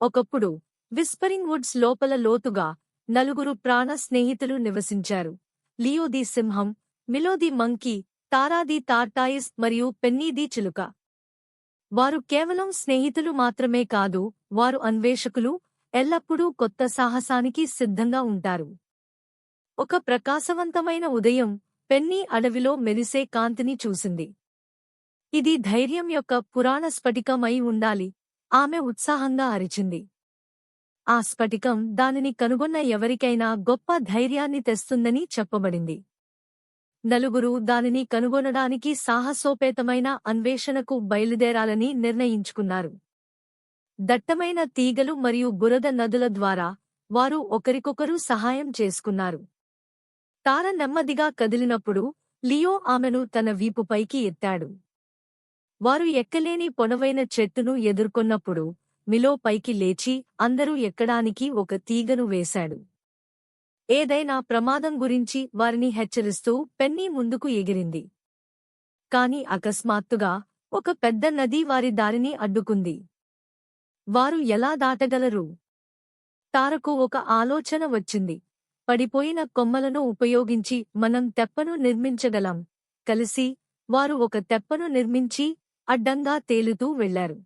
ఒకప్పుడు whispering Woods లోపల లోతుగా నలుగురు ప్రాణ స్నేహితులు నివసించారు. లియోది సింహం మిలోది మంకీ తారాది టార్టాయిస్ మరియు పెన్నీది చిలుక. వారు కేవలం స్నేహితులు మాత్రమే కాదు వారు అన్వేషకులు ఎల్లప్పుడూ కొత్త సాహసానికి సిద్ధంగా ఉంటారు. ఒక ప్రకాశవంతమైన ఉదయం పెన్నీ అడవిలో మెరిసే కాంతిని చూసింది. ఇది ధైర్యం యొక్క పురాణ స్ఫటికమై ఉండాలి ఆమె ఉత్సాహంగా అరిచింది. ఆ స్ఫటికం దానిని కనుగొన్న ఎవరికైనా గొప్ప ధైర్యాన్ని తెస్తుందని చెప్పబడింది. నలుగురు దానిని కనుగొనడానికి సాహసోపేతమైన అన్వేషణకు బయలుదేరాలని నిర్ణయించుకున్నారు. దట్టమైన తీగలు మరియు బురద నదుల ద్వారా వారు ఒకరికొకరు సహాయం చేసుకున్నారు. తార నెమ్మదిగా కదిలినప్పుడు లియో ఆమెను తన వీపుపైకి ఎత్తాడు. వారు ఎక్కలేని పొనవైన చెట్టును ఎదుర్కొన్నప్పుడు మిలో పైకి లేచి అందరూ ఎక్కడానికి ఒక తీగను వేశాడు. ఏదైనా ప్రమాదం గురించి వారిని హెచ్చరిస్తూ పెన్నీ ముందుకు ఎగిరింది. కాని అకస్మాత్తుగా ఒక పెద్ద నది వారి దారిని అడ్డుకుంది. వారు ఎలా దాటగలరు? తారకు ఒక ఆలోచన వచ్చింది. పడిపోయిన కొమ్మలను ఉపయోగించి మనం తెప్పను నిర్మించగలం. కలిసి వారు ఒక తెప్పను నిర్మించి అడ్డంగా తేలుతూ వెళ్ళారు.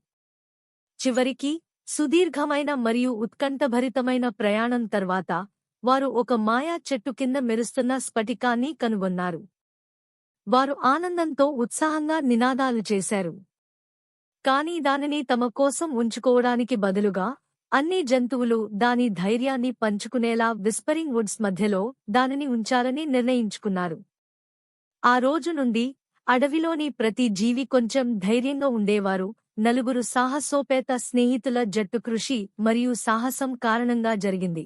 చివరికి సుదీర్ఘమైన మరియు ఉత్కంఠభరితమైన ప్రయాణం తర్వాత వారు ఒక మాయా చెట్టు కింద మెరుస్తున్న స్ఫటికాన్ని కనుగొన్నారు. వారు ఆనందంతో ఉత్సాహంగా నినాదాలు చేశారు. కాని దానిని తమ కోసం ఉంచుకోవడానికి బదులుగా అన్ని జంతువులు దాని ధైర్యాన్ని పంచుకునేలా విస్పరింగ్ వుడ్స్ మధ్యలో దానిని ఉంచాలని నిర్ణయించుకున్నారు. ఆ రోజు నుండి అడవిలోని ప్రతి జీవి కొంచెం ధైర్యంగా ఉండేవారు. నలుగురు సాహసోపేత స్నేహితుల జట్టు కృషి మరియు సాహసం కారణంగా జరిగింది.